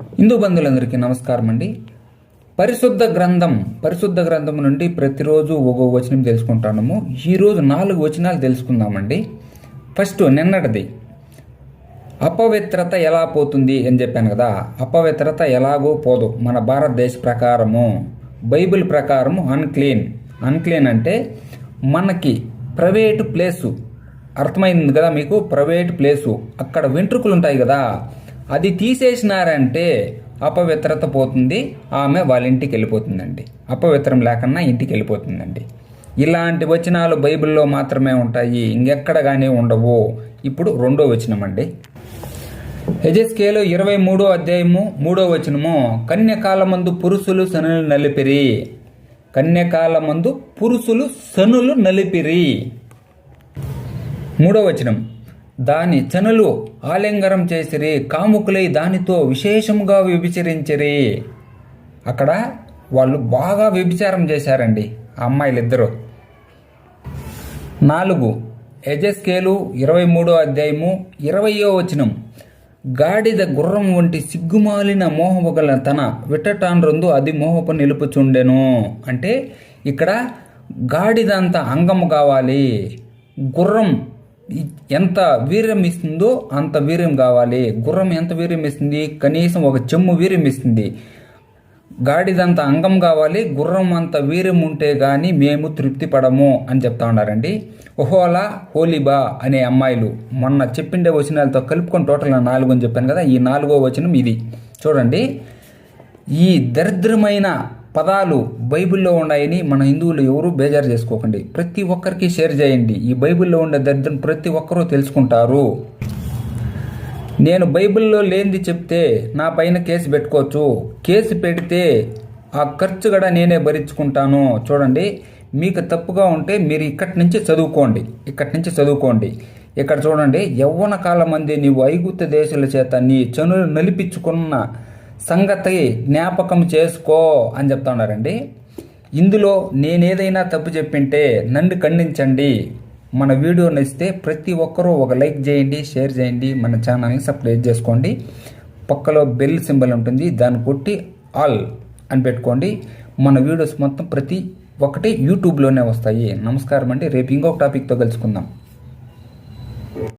హిందూ బంధువులందరికీ నమస్కారం అండి. పరిశుద్ధ గ్రంథం పరిశుద్ధ గ్రంథం నుండి ప్రతిరోజు ఒక్కో వచనం తెలుసుకుంటాము ఈరోజు నాలుగు వచనాలు తెలుసుకుందామండి. ఫస్ట్ నిన్నటిది అపవిత్రత ఎలా పోతుంది అని చెప్పాను కదా. అపవిత్రత ఎలాగో పోదు. మన భారతదేశ ప్రకారము బైబిల్ ప్రకారము అన్క్లీన్ అన్క్లీన్ అంటే మనకి ప్రైవేటు ప్లేసు. అర్థమైంది కదా మీకు? Private place. అక్కడ వెంట్రుకలు ఉంటాయి కదా. అది తీసేసినారంటే అపవిత్రత పోతుంది ఆమె వాళ్ళ ఇంటికి వెళ్ళిపోతుందండి. అపవిత్రం లేకన్నా ఇంటికి వెళ్ళిపోతుందండి. ఇలాంటి వచనాలు బైబిల్లో మాత్రమే ఉంటాయి ఇంకెక్కడ కానీ ఉండవు. ఇప్పుడు రెండో వచనం అండి హెజెస్కేలు ఇరవై మూడో అధ్యాయము మూడో వచనము కన్యకాలమందు పురుషులు సనులు నలిపిరి. కన్యకాలమందు పురుషులు సనులు నలిపిరి. మూడో వచనం దాని చనులు ఆలింగనం చేసిరి కాముకులై దానితో విశేషముగా వ్యభిచరించిరి. అక్కడ వాళ్ళు బాగా వ్యభిచారం చేశారండి ఆ అమ్మాయిలిద్దరూ. నాలుగు ఎజస్కేలు ఇరవై మూడో అధ్యాయము ఇరవయో వచనం. గాడిద గుర్రం వంటి సిగ్గుమాలిన మోహము గల తన విట్టటాన్రందు అది మోహపు నిలుపుచుండెను. అంటే ఇక్కడ గాడిదంత అంగము కావాలి. గుర్రం ఎంత వీర్యం ఇస్తుందో అంత వీర్యం కావాలి. గుర్రం ఎంత వీర్యం ఇస్తుంది? కనీసం ఒక చెమ్ము వీర్యం ఇస్తుంది. గాడిదంత అంగం కావాలి. గుర్రం అంత వీర్యం ఉంటే కానీ మేము తృప్తి పడము అని చెప్తా ఉన్నారండి. ఓహోలా హోలీబా అనే అమ్మాయిలు. మొన్న చెప్పిండే వచనాలతో కలుపుకొని టోటల్ నాలుగు అని చెప్పాను కదా ఈ నాలుగో వచనం ఇది. చూడండి. ఈ దరిద్రమైన పదాలు బైబిల్లో ఉన్నాయని మన హిందువులు ఎవరు బేజారు చేసుకోకండి. ప్రతి ఒక్కరికి షేర్ చేయండి. ఈ బైబిల్లో ఉండే దరిద్రం ప్రతి ఒక్కరూ తెలుసుకుంటారు. నేను బైబిల్లో లేనిది చెప్తే నా పైన కేసు పెట్టుకోవచ్చు. కేసు పెడితే ఆ ఖర్చు కూడా నేనే భరించుకుంటాను. చూడండి మీకు తప్పుగా ఉంటే మీరు ఇక్కడి నుంచి చదువుకోండి. ఇక్కడి నుంచి చదువుకోండి. ఇక్కడ చూడండి యవ్వన కాలం మంది నీవు ఐగుప్త దేశాల చేత నీ చనులు నలిపించుకున్న సంగతి జ్ఞాపకం చేసుకో అని చెప్తా ఉన్నారండి. ఇందులో నేనేదైనా తప్పు చెప్పింటే నన్ను ఖండించండి. మన వీడియో నచ్చితే ప్రతి ఒక్కరూ ఒక లైక్ చేయండి షేర్ చేయండి మన ఛానల్ని సబ్స్క్రైబ్ చేసుకోండి. పక్కలో బెల్ సింబల్ ఉంటుంది దాన్ని కొట్టి ఆల్ అని పెట్టుకోండి. మన వీడియోస్ మొత్తం ప్రతి ఒక్కటి యూట్యూబ్లోనే వస్తాయి. నమస్కారం అండి. రేపు ఇంకొక టాపిక్తో కలుసుకుందాం.